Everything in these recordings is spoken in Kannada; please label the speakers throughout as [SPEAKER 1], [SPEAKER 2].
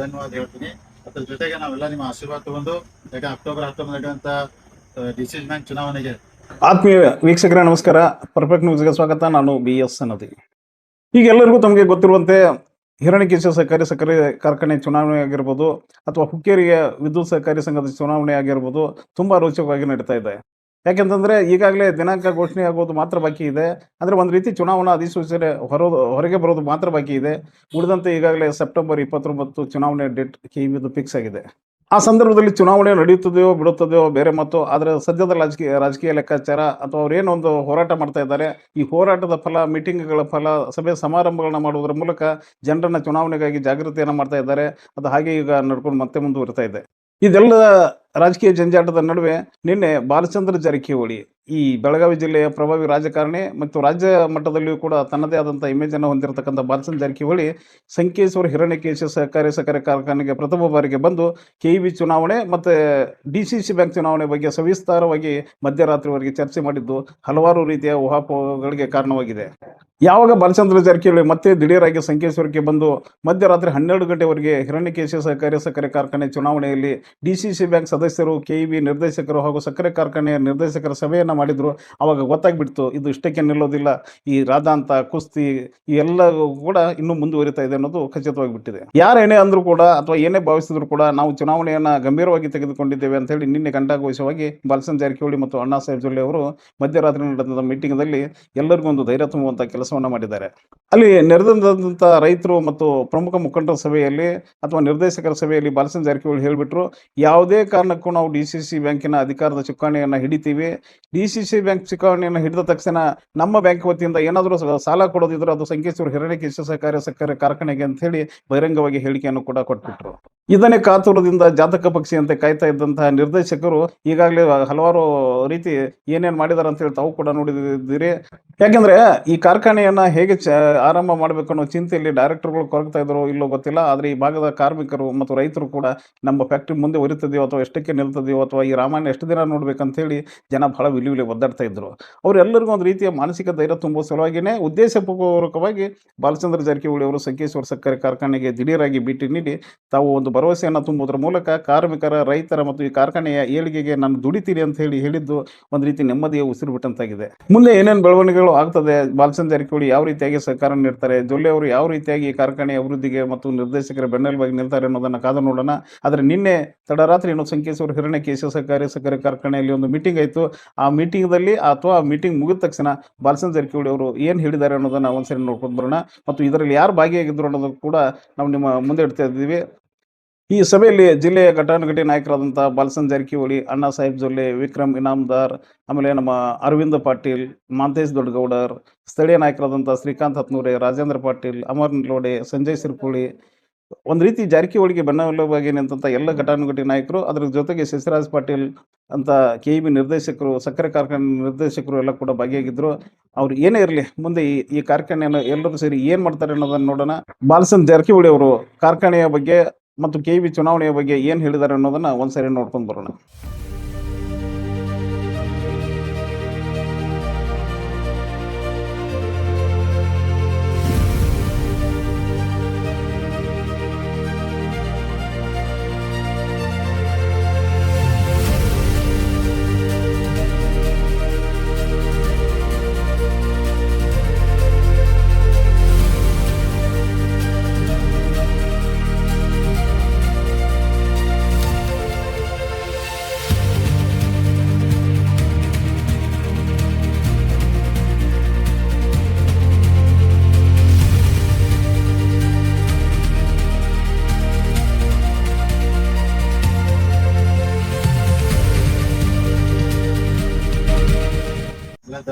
[SPEAKER 1] ಧನ್ಯವಾದ ಹೇಳ್ತೀನಿ. ಅದ್ರ ಜೊತೆಗೆ ನಾವೆಲ್ಲ ನಿಮ್ಮ ಆಶೀರ್ವಾದ ತಗೊಂಡು, ಯಾಕೆ ಅಕ್ಟೋಬರ್ ಹತ್ತೊಂಬತ್ತು ನಡೆಯುವಂತ ಡಿಸಿಸ್ ಬ್ಯಾಂಕ್ ಚುನಾವಣೆಗೆ.
[SPEAKER 2] ಆತ್ಮೀಯ ವೀಕ್ಷಕರ, ನಮಸ್ಕಾರ. ಪರ್ಫೆಕ್ಟ್ ನ್ಯೂಸ್ಗೆ ಸ್ವಾಗತ. ನಾನು ಬಿ ಎಸ್ ಅನ್ನೋದಿ. ಈಗ ಎಲ್ಲರಿಗೂ ತಮಗೆ ಗೊತ್ತಿರುವಂತೆ ಹಿರಣ್ಯಕೇಶ ಸಹಕಾರಿ ಸಕ್ಕರೆ ಕಾರ್ಖಾನೆ ಚುನಾವಣೆ ಆಗಿರ್ಬೋದು, ಅಥವಾ ಹುಕ್ಕೇರಿಯ ವಿದ್ಯುತ್ ಸಹಕಾರಿ ಸಂಘದ ಚುನಾವಣೆ ಆಗಿರ್ಬೋದು, ತುಂಬಾ ರೋಚಕವಾಗಿ ನಡೀತಾ ಇದೆ. ಯಾಕೆಂತಂದ್ರೆ ಈಗಾಗಲೇ ದಿನಾಂಕ ಘೋಷಣೆ ಆಗೋದು ಮಾತ್ರ ಬಾಕಿ ಇದೆ. ಅಂದ್ರೆ ಒಂದು ರೀತಿ ಚುನಾವಣಾ ಅಧಿಸೂಚನೆ ಹೊರೋದು ಹೊರಗೆ ಬರೋದು ಮಾತ್ರ ಬಾಕಿ ಇದೆ. ಉಳಿದಂತೆ ಈಗಾಗಲೇ ಸೆಪ್ಟೆಂಬರ್ ಇಪ್ಪತ್ತೊಂಬತ್ತು ಚುನಾವಣೆ ಡೇಟ್ ಕೆ ಫಿಕ್ಸ್ ಆಗಿದೆ. ಆ ಸಂದರ್ಭದಲ್ಲಿ ಚುನಾವಣೆ ನಡೆಯುತ್ತದೆಯೋ ಬಿಡುತ್ತದೆಯೋ ಬೇರೆ ಮತ್ತು ಆದರೆ ಸದ್ಯದ ರಾಜಕೀಯ ರಾಜಕೀಯ ಲೆಕ್ಕಾಚಾರ ಅಥವಾ ಅವ್ರು ಏನೊಂದು ಹೋರಾಟ ಮಾಡ್ತಾ ಇದ್ದಾರೆ. ಈ ಹೋರಾಟದ ಫಲ ಮೀಟಿಂಗ್ಗಳ ಫಲ, ಸಭೆ ಸಮಾರಂಭಗಳನ್ನ ಮಾಡುವುದರ ಮೂಲಕ ಜನರನ್ನ ಚುನಾವಣೆಗಾಗಿ ಜಾಗೃತಿಯನ್ನ ಮಾಡ್ತಾ ಇದ್ದಾರೆ. ಅದು ಹಾಗೆ ಈಗ ನಡ್ಕೊಂಡು ಮತ್ತೆ ಮುಂದುವರಿತಾ ಇದೆ. ಇದೆಲ್ಲ ರಾಜಕೀಯ ಜಂಜಾಟದ ನಡುವೆ ನಿನ್ನೆ ಬಾಲಚಂದ್ರ ಜಾರಕಿಹೊಳಿ ಈ ಬೆಳಗಾವಿ ಜಿಲ್ಲೆಯ ಪ್ರಭಾವಿ ರಾಜಕಾರಣಿ ಮತ್ತು ರಾಜ್ಯ ಮಟ್ಟದಲ್ಲಿಯೂ ಕೂಡ ತನ್ನದೇ ಆದಂತಹ ಇಮೇಜ್ ಅನ್ನು ಹೊಂದಿರತಕ್ಕಂಥ ಬಾಲಚಂದ್ರ ಜಾರಕಿಹೊಳಿ ಸಂಕೇಶ್ವರ ಹಿರಣ್ಯಕೇಶ ಸಹಕಾರಿ ಸಕ್ಕರೆ ಕಾರ್ಖಾನೆಗೆ ಪ್ರಥಮ ಬಾರಿಗೆ ಬಂದು ಕೆ ಚುನಾವಣೆ ಮತ್ತು ಡಿ ಸಿ ಬ್ಯಾಂಕ್ ಚುನಾವಣೆ ಬಗ್ಗೆ ಸವಿಸ್ತಾರವಾಗಿ ಮಧ್ಯರಾತ್ರಿವರೆಗೆ ಚರ್ಚೆ ಮಾಡಿದ್ದು ಹಲವಾರು ರೀತಿಯ ಊಹಾಪೋಹಗಳಿಗೆ ಕಾರಣವಾಗಿದೆ. ಯಾವಾಗ ಬಾಲಚಂದ್ರ ಜಾರಕಿಹೊಳಿ ಮತ್ತೆ ದಿಢೀರಾಗಿ ಸಂಕೇಶ್ವರಕ್ಕೆ ಬಂದು ಮಧ್ಯರಾತ್ರಿ ಹನ್ನೆರಡು ಗಂಟೆವರೆಗೆ ಹಿರಣ್ಯಕೇಶ ಸಹಕಾರಿ ಸಕ್ಕರೆ ಕಾರ್ಖಾನೆ ಚುನಾವಣೆಯಲ್ಲಿ ಡಿ ಬ್ಯಾಂಕ್ ಸದಸ್ಯರು ಕೆ ಇ ಬಿ ನಿರ್ದೇಶಕರು ಹಾಗೂ ಸಕ್ಕರೆ ಕಾರ್ಖಾನೆಯ ನಿರ್ದೇಶಕರ ಸಭೆಯನ್ನು ಮಾಡಿದ್ರು. ಅವಾಗ ಗೊತ್ತಾಗ್ಬಿಡ್ತು, ಇದು ಇಷ್ಟಕ್ಕೆ ನಿಲ್ಲೋದಿಲ್ಲ. ಈ ರಾಧಾಂತ, ಕುಸ್ತಿ ಈ ಎಲ್ಲ ಕೂಡ ಇನ್ನೂ ಮುಂದುವರಿತಾ ಇದೆ ಅನ್ನೋದು ಖಚಿತವಾಗಿ ಬಿಟ್ಟಿದೆ ಏನೇ ಅಂದರೂ ಕೂಡ ಅಥವಾ ಏನೇ ಭಾವಿಸಿದ್ರು ಕೂಡ ನಾವು ಚುನಾವಣೆಯನ್ನ ಗಂಭೀರವಾಗಿ ತೆಗೆದುಕೊಂಡಿದ್ದೇವೆ ಅಂತ ಹೇಳಿ ನಿನ್ನೆ ಕಂಠಾಘೋಷವಾಗಿ ಬಾಲಸನ್ ಜಾರಕಿಹೊಳಿ ಮತ್ತು ಅಣ್ಣಾ ಸಾಹೇಬ್ ಜೊಲ್ಲೆ ಅವರು ಮಧ್ಯರಾತ್ರಿ ನಡೆದ ಮೀಟಿಂಗ್ನಲ್ಲಿ ಎಲ್ಲರಿಗೂ ಒಂದು ಧೈರ್ಯ ತುಂಬುವಂತ ಕೆಲಸವನ್ನ ಮಾಡಿದ್ದಾರೆ. ಅಲ್ಲಿ ನೆರೆದಂತ ರೈತರು ಮತ್ತು ಪ್ರಮುಖ ಮುಖಂಡರ ಸಭೆಯಲ್ಲಿ ಅಥವಾ ನಿರ್ದೇಶಕರ ಸಭೆಯಲ್ಲಿ ಬಾಲಸನ್ ಜಾರಕಿಹೊಳಿ ಹೇಳಿಬಿಟ್ರು, ಯಾವುದೇ ಕಾರಣಕ್ಕೂ ನಾವು ಡಿ ಸಿ ಬ್ಯಾಂಕಿನ ಅಧಿಕಾರದ ಚುಕ್ಕಾಣಿಯನ್ನು ಹಿಡಿತೀವಿ. ಡಿ ಸಿ ಸಿ ಬ್ಯಾಂಕ್ ಚುಕ್ಕಾಣಿಯನ್ನು ಹಿಡಿದ ತಕ್ಷಣ ನಮ್ಮ ಬ್ಯಾಂಕ್ ವತಿಯಿಂದ ಏನಾದರೂ ಸಾಲ ಕೊಡೋದಿದ್ರೆ ಅದು ಸಂಕೇಶ್ವರ ಹಿರಣ್ಯಕೇಶ ಸಹಕಾರಿ ಸಕ್ಕರೆ ಕಾರ್ಖಾನೆಗೆ ಅಂತ ಹೇಳಿ ಬಹಿರಂಗವಾಗಿ ಹೇಳಿಕೆಯನ್ನು ಕೂಡ ಕೊಟ್ಬಿಟ್ರು. ಇದನ್ನೇ ಕಾತುರದಿಂದ ಜಾತಕ ಪಕ್ಷಿಯಂತೆ ಕಾಯ್ತಾ ಇದ್ದಂತಹ ನಿರ್ದೇಶಕರು ಈಗಾಗಲೇ ಹಲವಾರು ರೀತಿ ಏನೇನು ಮಾಡಿದಾರೆ ಅಂತ ಹೇಳಿ ತಾವು ಕೂಡ ನೋಡಿದ್ದೀರಿ ಯಾಕೆಂದ್ರೆ ಈ ಕಾರ್ಖಾನೆಯನ್ನ ಹೇಗೆ ಆರಂಭ ಮಾಡಬೇಕು ಅನ್ನೋ ಚಿಂತೆಯಲ್ಲಿ ಡೈರೆಕ್ಟರ್ಗಳು ಕೊರಗ್ತಾ ಇದ್ರು ಇಲ್ಲೋ ಗೊತ್ತಿಲ್ಲ. ಆದ್ರೆ ಈ ಭಾಗದ ಕಾರ್ಮಿಕರು ಮತ್ತು ರೈತರು ಕೂಡ ನಮ್ಮ ಫ್ಯಾಕ್ಟ್ರಿ ಮುಂದೆ ಒರಿತದೆಯೋ ಅಥವಾ ಎಷ್ಟಕ್ಕೆ ನಿಲ್ತದೆಯೋ ಅಥವಾ ಈ ರಾಮಾಯಣ ಎಷ್ಟು ದಿನ ನೋಡ್ಬೇಕಂತ ಹೇಳಿ ಜನ ಬಹಳ ವಿಲಿ ಒದ್ದಾಡ್ತಾ ಇದ್ರು. ಅವರೆಲ್ಲರಿಗೂ ಒಂದು ರೀತಿಯ ಮಾನಸಿಕ ಧೈರ್ಯ ತುಂಬುವ ಸಲುವಾಗಿಯೇ ಉದ್ದೇಶಪೂರ್ವಕವಾಗಿ ಬಾಲಚಂದ್ರ ಜಾರಕಿಹೊಳಿ ಅವರು ಸಂಕೇಶ್ವರ ಸಕ್ಕರೆ ಕಾರ್ಖಾನೆಗೆ ದಿಢೀರಾಗಿ ಭೇಟಿ ನೀಡಿ ತಾವು ಒಂದು ಭರವಸೆಯನ್ನು ತುಂಬುವುದರ ಮೂಲಕ ಕಾರ್ಮಿಕರ, ರೈತರ ಮತ್ತು ಈ ಕಾರ್ಖಾನೆಯ ಏಳಿಗೆಗೆ ನಾನು ದುಡಿತೀರಿ ಅಂತ ಹೇಳಿ ಹೇಳಿದ್ದು ಒಂದು ರೀತಿ ನೆಮ್ಮದಿಯ ಉಸಿರು ಬಿಟ್ಟಂತಾಗಿದೆ. ಮುಂದೆ ಏನೇನು ಬೆಳವಣಿಗೆಗಳು ಆಗ್ತದೆ? ಬಾಲಚಂದ್ರ ಜಾರಕಿಹೊಳಿ ಯಾವ ರೀತಿಯಾಗಿ ಸಹಕಾರ ನೀಡ್ತಾರೆ? ಜೊಲ್ಲೆ ಅವರು ಯಾವ ರೀತಿಯಾಗಿ ಈ ಕಾರ್ಖಾನೆಯ ಅಭಿವೃದ್ಧಿಗೆ ಮತ್ತು ನಿರ್ದೇಶಕರ ಬೆನ್ನೆಲುಬಾಗಿ ನಿಲ್ತಾರೆ ಅನ್ನೋದನ್ನ ಕಾದ ನೋಡೋಣ. ಆದರೆ ನಿನ್ನೆ ತಡರಾತ್ರಿ ಏನು ಸಂಕೇಶ್ವರ ಹಿರಣ್ಯಕೇಶ ಸಹಕಾರಿ ಸಕ್ಕರೆ ಕಾರ್ಖಾನೆಯಲ್ಲಿ ಒಂದು ಮೀಟಿಂಗ್ ಆಯಿತು. ಆ ಮೀಟಿಂಗ್ದಲ್ಲಿ ಅಥವಾ ಮೀಟಿಂಗ್ ಮುಗಿದ ತಕ್ಷಣ ಬಾಲಚಂದ್ರ ಜಾರಕಿಹೊಳಿ ಅವರು ಏನು ಹೇಳಿದ್ದಾರೆ ಅನ್ನೋದನ್ನ ಒಂದ್ಸರಿ ನೋಡ್ಕೊಂಡು ಬರೋಣ. ಮತ್ತು ಇದರಲ್ಲಿ ಯಾರು ಭಾಗಿಯಾಗಿದ್ರು ಅನ್ನೋದು ಕೂಡ ನಾವು ನಿಮ್ಮ ಮುಂದೆ ಇಡ್ತಾ ಇದ್ದೀವಿ. ಈ ಸಭೆಯಲ್ಲಿ ಜಿಲ್ಲೆಯ ಘಟಾನುಘಟಿ ನಾಯಕರಾದಂಥ ಬಾಲಸನ್ ಜಾರಕಿಹೊಳಿ, ಅಣ್ಣಾ ಸಾಹೇಬ್ ಜೊಲ್ಲೆ, ವಿಕ್ರಮ್ ಇನಾಮದಾರ್, ಆಮೇಲೆ ನಮ್ಮ ಅರವಿಂದ ಪಾಟೀಲ್, ಮಾಂತೇಶ್ ದೊಡ್ಡಗೌಡರ್, ಸ್ಥಳೀಯ ನಾಯಕರಾದಂಥ ಶ್ರೀಕಾಂತ್ ಹತ್ನೂರೆ, ರಾಜೇಂದ್ರ ಪಾಟೀಲ್, ಅಮರ್ ಲೋಡೆ ಸಂಜಯ್ ಸಿರ್ಕುಳಿ ಒಂದು ರೀತಿ ಜಾರಕಿಹೊಳಿಗೆ ನಿಂತಹ ಎಲ್ಲ ಘಟಾನುಘಟಿ ನಾಯಕರು ಅದರ ಜೊತೆಗೆ ಶಶಿರಾಜ್ ಪಾಟೀಲ್ ಅಂತ ಕೆ ಇ ಬಿ ನಿರ್ದೇಶಕರು ಸಕ್ಕರೆ ಕಾರ್ಖಾನೆ ನಿರ್ದೇಶಕರು ಎಲ್ಲ ಕೂಡ ಭಾಗಿಯಾಗಿದ್ರು. ಅವ್ರು ಏನೇ ಇರಲಿ ಮುಂದೆ ಈ ಈ ಕಾರ್ಖಾನೆಯನ್ನು ಎಲ್ಲರೂ ಸೇರಿ ಏನು ಮಾಡ್ತಾರೆ ಅನ್ನೋದನ್ನು ನೋಡೋಣ. ಬಾಲಸನ್ ಜಾರಕಿಹೊಳಿ ಅವರು ಕಾರ್ಖಾನೆಯ ಬಗ್ಗೆ ಮತ್ತು ಕೆ ಬಿ ಚುನಾವಣೆಯ ಬಗ್ಗೆ ಏನು ಹೇಳಿದ್ದಾರೆ ಅನ್ನೋದನ್ನ ಒಂದ್ಸರಿ ನೋಡ್ಕೊಂಡು ಬರೋಣ.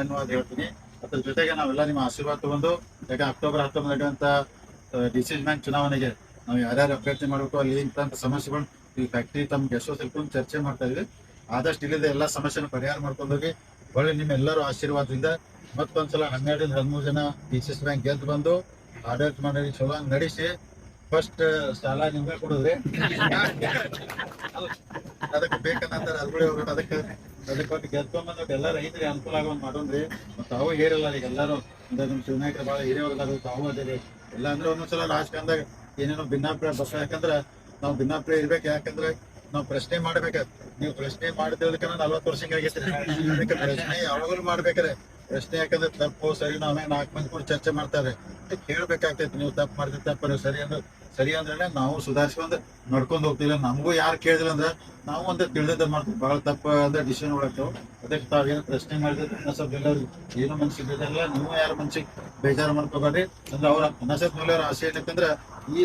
[SPEAKER 1] ಧನ್ಯವಾದ ಹೇಳ್ತೀನಿ. ಅದ್ರ ಜೊತೆಗೆ ನಾವೆಲ್ಲ ನಿಮ್ಮ ಆಶೀರ್ವಾದ ತಗೊಂಡು, ಯಾಕೆ ಅಕ್ಟೋಬರ್ ಹತ್ತೊಂಬತ್ತು ನಡೆಯುವಂತ ಡಿಸಿಸ್ ಬ್ಯಾಂಕ್ ಚುನಾವಣೆಗೆ ನಾವು ಯಾರ್ಯಾರು ಅಭ್ಯರ್ಥಿ ಮಾಡಬೇಕು, ಅಲ್ಲಿ ಇಂಥ ಸಮಸ್ಯೆಗಳು ಈ ಫ್ಯಾಕ್ಟ್ರಿ ತಮ್ಮ ಗೆಸ್ಟ್ ತಿಳ್ಕೊಂಡು ಚರ್ಚೆ ಮಾಡ್ತಾ ಇದ್ವಿ. ಆದಷ್ಟು ಇಲ್ಲದೆ ಎಲ್ಲ ಸಮಸ್ಯೆನ ಪರಿಹಾರ ಮಾಡ್ಕೊಂಡು ಹೋಗಿ, ಒಳ್ಳೆ ನಿಮ್ಮ ಎಲ್ಲರೂ ಆಶೀರ್ವಾದದಿಂದ ಮತ್ತೊಂದ್ಸಲ ಹನ್ನೆರಡರಿಂದ ಹದಿಮೂರು ಜನ ಡಿಸಿಸ್ ಬ್ಯಾಂಕ್ ಗೆದ್ದು ಬಂದು, ಆಡಳಿತ ಮಾಡಿ ಚಲೋ ನಡೆಸಿ ಫಸ್ಟ್ ಸಾಲ ನಿಮ್ಗೆ ಕೊಡಿದ್ರಿ. ಅದಕ್ಕೆ ಬೇಕನ್ನಂತಾರೆ ಅದ್ಬಿಡಿ ಹೋಗ್ಬೇಕು ಅದಕ್ಕೆ ಅದಕ್ಕೆ ಕೊಟ್ಟು ಗೆದ್ಕೊಂಬಂದು ಎಲ್ಲ ರೈತರಿಗೆ ಅನುಕೂಲ ಆಗೋಂಗ್ ಮಾಡೋಣ್ರಿ. ಮತ್ತೆ ತಾವು ಹೇರಿಲ್ಲ ಈಗ ಎಲ್ಲರೂ ಅಂದ್ರೆ ನಮ್ಮ ಶಿವನಾಯಕರು ಭಾಳ ಹಿರಿಯವ್ರದಾರ ತಾವು ಅದೇರಿ ಇಲ್ಲ ಅಂದ್ರೆ ಒಂದೊಂದ್ಸಲ ರಾಜಕಾರಣದಾಗ ಏನೇನೋ ಭಿನ್ನಾಭಿಪ್ರಾಯ ಬಸ್ ಯಾಕಂದ್ರೆ ನಾವು ಭಿನ್ನಾಭಿಪ್ರಾಯ ಇರ್ಬೇಕು, ಯಾಕಂದ್ರೆ ನಾವು ಪ್ರಶ್ನೆ ಮಾಡ್ಬೇಕು. ನೀವು ಪ್ರಶ್ನೆ ಮಾಡಿದ್ರದಕ್ಕೆ ನಲ್ವತ್ತು ವರ್ಷ ಹಿಂಗಾಗೈತೆ ಅದಕ್ಕೆ ಪ್ರಶ್ನೆ ಯಾವಾಗಲೂ ಮಾಡ್ಬೇಕಾರೆ. ಪ್ರಶ್ನೆ ಯಾಕಂದ್ರೆ ತಪ್ಪು, ಸರಿ, ನಾವೇ ನಾಲ್ಕು ಮಂದಿ ಕೂಡ ಚರ್ಚೆ ಮಾಡ್ತಾರೆ ಕೇಳ್ಬೇಕಾಗ್ತೈತಿ, ನೀವು ತಪ್ಪು ಮಾಡಿದ್ರೆ ತಪ್ಪು ಸರಿ ಅಂದ್ರೆ. ಸರಿ ಅಂದ್ರೆ ನಾವು ಸುಧಾರಿಸ್ಕೊಂಡು ನಡ್ಕೊಂಡು ಹೋಗ್ತಿಲ್ಲ. ನಮಗೂ ಯಾರು ಕೇಳಿದಿಲ್ಲ ಅಂದ್ರೆ ನಾವು ಒಂದು ತಿಳಿದ ಮಾಡ್ತೀವಿ. ಬಹಳ ತಪ್ಪು ಅಂದ್ರೆ ಡಿಸಿಷನ್ ಒಳಗ್ತಾವ ಅದಕ್ಕೆ ತಾವೇನು ಪ್ರಶ್ನೆ ಮಾಡಿದ್ರೆ ಸ್ವಲ್ಪ ಎಲ್ಲರೂ ಏನು ಮನ್ಸಿಗೆ ಇದೆಲ್ಲ ನೀವು ಯಾರು ಮನ್ಸಿಗೆ ಬೇಜಾರು ಮಾಡ್ಕೋಬೇಡ್ರಿ. ಅಂದ್ರೆ ಅವ್ರ ಮೇಲೆ ಅವ್ರ ಆಸೆ ಏನಕ್ಕಂದ್ರೆ ಈ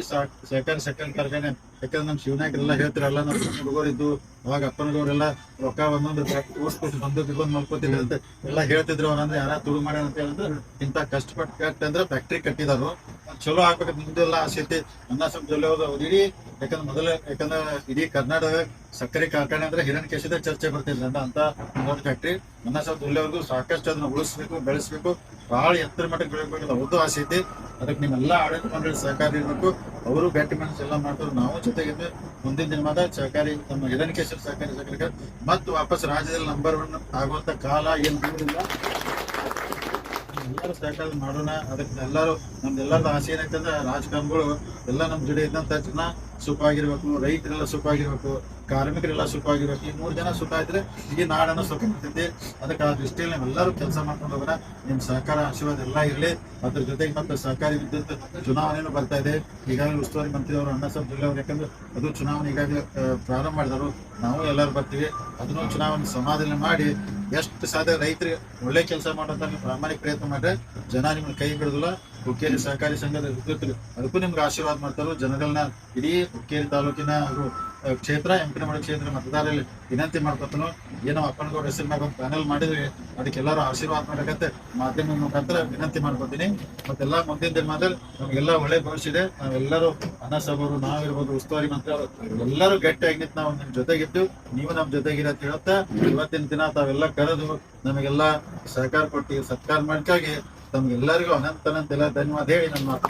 [SPEAKER 1] ಸೆಕೆಂಡ್ ಸಕ್ಕರೆ ಕಾರ್ಖಾನೆ. ಯಾಕಂದ್ರೆ ನಮ್ ಶಿವನಾಯಕರೆಲ್ಲ ಹೇಳ್ತಿರಲ್ಲ ನಮ್ಮ ಹುಡುಗರಿದ್ದು, ಅವಾಗ ಅಪ್ಪನವ್ರೆಲ್ಲ ರೊಕ್ಕ ಒಂದೊಂದು ಓಡಿಸ್ಕೊಟ್ಟು ಬಂದು ಬಂದು ಮಾಡ್ಕೋತಿಲ್ಲ ಅಂತ ಎಲ್ಲ ಹೇಳ್ತಿದ್ರು. ಅವ್ರಂದ್ರೆ ಯಾರ ತುಳು ಮಾಡ್ಯಾರ ಅಂತ ಹೇಳಿದ್ರೆ ಇಂತ ಕಷ್ಟಪಟ್ಟು ಕಟ್ ಅಂದ್ರೆ ಫ್ಯಾಕ್ಟ್ರಿ ಕಟ್ಟಿದಾರು ಚಲೋ ಆಗ್ಬೇಕಂತ ನಿಮ್ದೆಲ್ಲ ಆಸೆ ಐತಿ ಅನ್ನ ಸ್ವಲ್ಪ ಜೊಲ್ಲೆ ಅವ್ರು ಇಡೀ, ಯಾಕಂದ್ರೆ ಮೊದಲ, ಯಾಕಂದ್ರೆ ಇಡೀ ಕರ್ನಾಟಕ ಸಕ್ಕರೆ ಕಾರ್ಖಾನೆ ಅಂದ್ರೆ ಹಿರಣ್ಯ ಕೇಶದ ಚರ್ಚೆ ಬರ್ತಿಲ್ಲ ಅಂತ ದೊಡ್ಡ ಫ್ಯಾಕ್ಟ್ರಿ ಅನ್ನ ಸ್ವಲ್ಪ ಜೊಲ್ಲೆವರೆಗೂ ಸಾಕಷ್ಟು ಅದನ್ನ ಉಳಿಸ್ಬೇಕು, ಬೆಳೆಸ್ಬೇಕು. ಬಹಳ ಎತ್ತರ ಮಟ್ಟಕ್ಕೆ ಬೆಳಬೇಕು ಅವ್ರದ್ದು ಆಸೆ ಐತಿ ಅದಕ್ಕೆ ನಿಮ್ಮೆಲ್ಲ ಆಡಳಿತ ಮಂಡಳಿ ಸಹಕಾರ ಇರಬೇಕು ಅವರು ಗಟ್ಟಿ ಮನಸ್ಸು ಎಲ್ಲ ಮಾಡ್ತಾರೆ. ನಾವು ಜೊತೆಗಿದ್ದು ಮುಂದಿನ ದಿನಮಾದ ಸಹಕಾರಿ, ನಮ್ಮ ಹಿರಣ್ಯಕೇಶ್ವರ ಸಹಕಾರಿ ಸಹಕಾರಿ ಮತ್ತು ವಾಪಸ್ ರಾಜ್ಯದಲ್ಲಿ ನಂಬರ್ ಒನ್ ಆಗುವಂತ ಕಾಲ ಏನ್ ದೂರಿಲ್ಲ ಎಲ್ಲರೂ ಸಹಕಾರ ಮಾಡೋಣ. ಅದಕ್ಕೆ ಎಲ್ಲರೂ ನಮ್ದೆಲ್ಲರದ ಆಸೆ ಏನಂತಂದ್ರೆ ರಾಜಕಾರಣಿಗಳು ಎಲ್ಲ ನಮ್ ಜೊತೆ ಇದ್ದಂತ ಜನ ಸುಖವಾಗಿರ್ಬೇಕು, ರೈತರೆಲ್ಲ ಸುಖವಾಗಿರ್ಬೇಕು. ಕಾರ್ಮಿಕರೆಲ್ಲ ಸುಖವಾಗಿರ್ಬೇಕು. ಈ ಮೂರು ಜನ ಸುಖ ಇದ್ರೆ ಈ ನಾಡನ್ನು ಸುಖ ಇರ್ತೈತಿ ಅದಕ್ಕೆ ಆ ದೃಷ್ಟಿಯಲ್ಲಿ ನಾವೆಲ್ಲರೂ ಕೆಲಸ ಮಾಡ್ಕೊಂಡು ಹೋಗೋಣ ನಿಮ್ ಸಹಕಾರ, ಆಶೀರ್ವಾದ ಎಲ್ಲ ಇರಲಿ. ಅದ್ರ ಜೊತೆಗೆ ಮತ್ತೆ ಸಹಕಾರಿ ವಿದ್ಯುತ್ ಚುನಾವಣೆನೂ ಬರ್ತಾ ಇದೆ. ಈಗಾಗಲೇ ಉಸ್ತುವಾರಿ ಮಂತ್ರಿ ಅವರು ಅಣ್ಣ ಸಾಹೇಬ್ ಜಿಲ್ಲೆ ಯಾಕಂದ್ರೆ ಅದು ಚುನಾವಣೆ ಈಗಾಗಲೇ ಪ್ರಾರಂಭ ಮಾಡಿದರು ನಾವು ಎಲ್ಲರೂ ಬರ್ತೀವಿ. ಅದನ್ನು ಚುನಾವಣೆ ಸಮಾಧಾನ ಮಾಡಿ ಎಷ್ಟು ಸಾಧ್ಯ ರೈತರಿಗೆ ಒಳ್ಳೆ ಕೆಲಸ ನೀವು ಪ್ರಾಮಾಣಿಕ ಪ್ರಯತ್ನ ಮಾಡ್ರೆ ಜನ ನಿಮ್ಗೆ ಕೈ ಬಿಡೋದಿಲ್ಲ ಹುಕ್ಕೇರಿ ಸಹಕಾರಿ ಸಂಘದ ವಿದ್ಯುತ್ ಅದಕ್ಕೂ ನಿಮ್ಗೆ ಆಶೀರ್ವಾದ ಮಾಡ್ತಾರೋ. ಜನಗಳನ್ನ ಇಡೀ ಹುಕ್ಕೇರಿ ತಾಲೂಕಿನ ಹಾಗೂ ಕ್ಷೇತ್ರ ಎಂಪಿನಮಡ ಕ್ಷೇತ್ರ ಮತದಾರರಲ್ಲಿ ವಿನಂತಿ ಮಾಡ್ಕೊತಾನು. ಏನೋ ಅಪ್ಪನಗೌಡ ಹೆಸರಿನಾಗ ಒಂದು ಪ್ಯಾನಲ್ ಮಾಡಿದ್ವಿ. ಅದಕ್ಕೆ ಎಲ್ಲರೂ ಆಶೀರ್ವಾದ ಮಾಡಕತ್ತೆ ಮಾಧ್ಯಮ ಮುಖಾಂತರ ವಿನಂತಿ ಮಾಡ್ಕೊತೀನಿ. ಮತ್ತೆಲ್ಲ ಮುಂದಿನ ದಿನದಲ್ಲಿ ನಮಗೆಲ್ಲ ಒಳ್ಳೆ ಭವಿಷ್ಯ ಇದೆ. ನಾವೆಲ್ಲರೂ ಅನ್ನ ನಾವಿರ್ಬೋದು, ಉಸ್ತುವಾರಿ ಮಂತ್ರಿ ಅವರು ಎಲ್ಲರೂ ಗಟ್ಟಿಯಾಗಿ ನಿಂತು ನಾವು ನಿಮ್ ಜೊತೆಗಿದ್ದು, ನೀವು ನಮ್ಮ ಜೊತೆಗಿರ ಅಂತ ಹೇಳ್ತಾ ಇವತ್ತಿನ ದಿನ ತಾವೆಲ್ಲ ಕರೆದು ನಮಗೆಲ್ಲ ಸಹಕಾರ ಕೊಟ್ಟು, ಸತ್ಕಾರ ಮಾಡ್ಕಾಗಿ ತಮಗೆಲ್ಲರಿಗೂ ಅನಂತ ಅನಂತ ಎಲ್ಲ ಧನ್ಯವಾದ ಹೇಳಿ ಮಾತು.